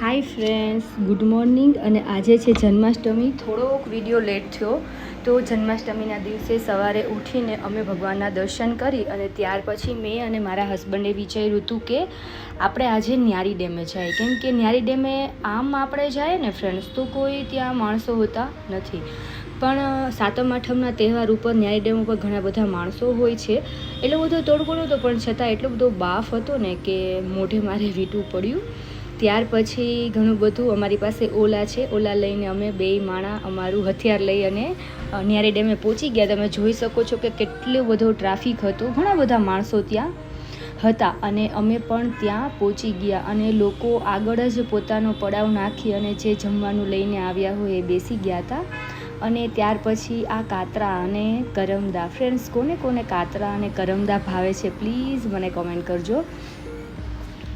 Hi friends good morning અને આજે છે જન્માષ્ટમી. થોડોક વીડિયો લેટ થયો તો જન્માષ્ટમીના દિવસે સવારે ઉઠીને અમે ભગવાનના દર્શન કરી અને ત્યાર પછી મેં અને મારા હસબન્ડે વિચાર્યું હતું કે આપણે આજે ન્યારી ડેમે જાય. કેમ કે ન્યારી ડેમે આમ આપણે જાય ને ફ્રેન્ડ્સ તો કોઈ ત્યાં માણસો હોતા નથી. પણ સાતમ, આઠમના તહેવાર ઉપર ન્યારી ડેમ ઉપર ઘણા બધા માણસો હોય છે. એટલો બધો તોડગોડ હતો પણ છતાં એટલો બધો બાફ હતો ને કે મોઢે મારે વીટવું પડ્યું. ત્યાર પછી ઘણું બધું અમારી પાસે ઓલા છે. ઓલા લઈને અમે બે માણા અમારું હથિયાર લઈ અને ન્યારે ડેમે પહોંચી ગયા. તમે જોઈ શકો છો કે કેટલો બધો ટ્રાફિક હતો. ઘણા બધા માણસો ત્યાં હતા અને અમે પણ ત્યાં પહોંચી ગયા અને લોકો આગળ જ પોતાનો પડાવ નાખી અને જે જમવાનું લઈને આવ્યા હોય એ બેસી ગયા હતા. અને ત્યાર પછી આ કાતરા અને કરમદા. ફ્રેન્ડ્સ કોને કોને કાતરા અને કરમદા ભાવે છે પ્લીઝ મને કોમેન્ટ કરજો.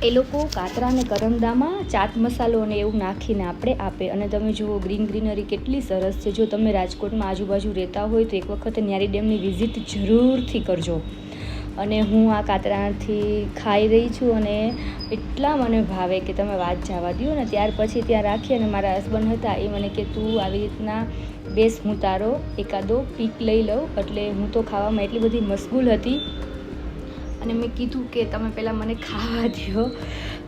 એ લોકો કાતરા અને કરમદામાં ચાટ મસાલો અને એવું નાખીને આપણે આપે. અને તમે જુઓ, ગ્રીન ગ્રીનરી કેટલી સરસ છે. જો તમે રાજકોટમાં આજુબાજુ રહેતા હોય તો એક વખત ન્યારી ડેમની વિઝિટ જરૂરથી કરજો. અને હું આ કાતરાથી ખાઈ રહી છું અને એટલા મને ભાવે કે તમે વાત જવા દો ને. ત્યાર પછી ત્યાં રાખી અને મારા હસબન્ડ હતા એ મને કે, તું આવી રીતના બેસ, હું તારો એકાદો પીક લઈ લઉં. એટલે હું તો ખાવામાં એટલી બધી મશગુલ હતી અને મેં કીધું કે તમે પહેલાં મને ખાવા દો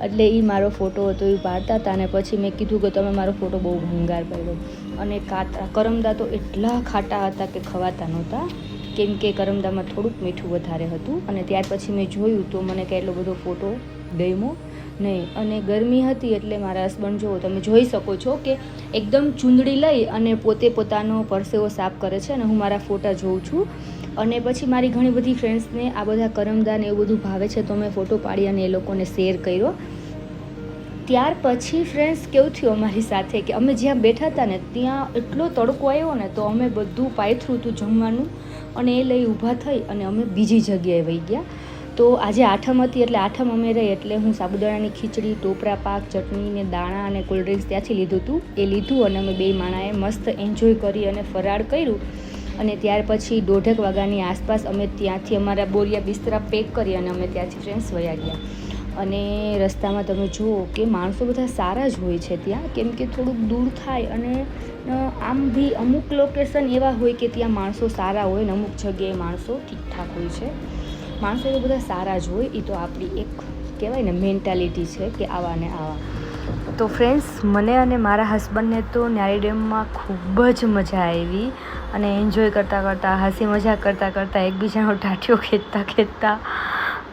એટલે એ મારો ફોટો હતો એ પાડતા હતા અને પછી મેં કીધું કે તમે મારો ફોટો બહુ ભંગાર પડ્યો. અને કાતરા કરમદા તો એટલા ખાટા હતા કે ખવાતા નહોતા. કેમ કે કરમદામાં થોડુંક મીઠું વધારે હતું. અને ત્યાર પછી મેં જોયું તો મને કે એટલો બધો ફોટો ગમ્યો નહીં, અને ગરમી હતી એટલે મારા હસબન્ડ જુઓ, તમે જોઈ શકો છો કે એકદમ ચૂંદડી લઈ અને પોતે પોતાનો પરસેવો સાફ કરે છે અને હું મારા ફોટા જોઉં છું. અને પછી મારી ઘણી બધી ફ્રેન્ડ્સને આ બધા કરમદાન એવું બધું ભાવે છે, તો મેં ફોટો પાડી અને એ લોકોને શેર કર્યો. ત્યાર પછી ફ્રેન્ડ્સ કેવું થયું અમારી સાથે કે અમે જ્યાં બેઠા હતા ને, ત્યાં એટલો તડકો આવ્યો ને, તો અમે બધું પાયથરું હતું જમવાનું અને એ લઈ ઊભા થઈ અને અમે બીજી જગ્યાએ વહી ગયા. તો આજે આઠમ હતી એટલે આઠમ અમે રહી એટલે હું સાબુદાણાની ખીચડી, ટોપરા પાક, ચટણી ને દાણા અને કોલ્ડ ડ્રિંક્સ ત્યાંથી લીધું હતું. એ લીધું અને અમે બે માણાએ મસ્ત એન્જોય કરી અને ફરાળ કર્યું. અને ત્યાર પછી દોઢેક વાગ્યાની આસપાસ અમે ત્યાંથી અમારા બોરિયા બિસ્તરા પેક કરી અને અમે ત્યાંથી ફ્રેન્ડ્સ વયા ગયા. અને રસ્તામાં તમે જુઓ કે માણસો બધા સારા જ હોય છે ત્યાં. કેમ કે થોડુંક દૂર થાય અને આમ બી અમુક લોકેશન એવા હોય કે ત્યાં માણસો સારા હોય ને અમુક જગ્યાએ માણસો ઠીકઠાક હોય છે. માણસો તો બધા સારા જ હોય એ તો આપણી એક કહેવાય ને મેન્ટાલિટી છે કે આવા ને આવા. તો ફ્રેન્ડ્સ મને અને મારા હસબન્ડને તો ન્યારી ડેમમાં ખૂબ જ મજા આવી અને એન્જોય કરતાં કરતાં, હસી મજાક કરતાં કરતાં, એકબીજાનો ટાંટિયો ખેંચતા ખેંચતા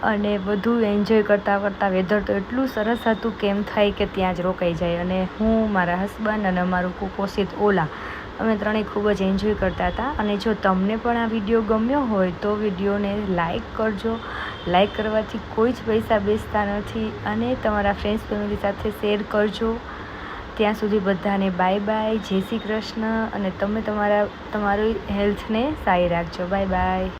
અને બધું એન્જોય કરતાં કરતાં વેધર તો એટલું સરસ હતું કેમ થાય કે ત્યાં જ રોકાઈ જાય. અને હું, મારા હસબન્ડ અને અમારું કુપોષિત ઓલા અમે ત્રણેય ખૂબ જ એન્જોય કરતા હતા. અને જો તમને પણ આ વીડિયો ગમ્યો હોય તો વિડીયોને લાઈક કરજો. લાઈક કરવાથી કોઈ જ પૈસા બેસતા નથી. અને તમારા ફ્રેન્ડ્સ ફેમિલી સાથે શેર કરજો. ત્યાં સુધી બધાને બાય બાય જય શ્રી કૃષ્ણ. અને તમે તમારા, તમારી હેલ્થને સારી રાખજો. Bye bye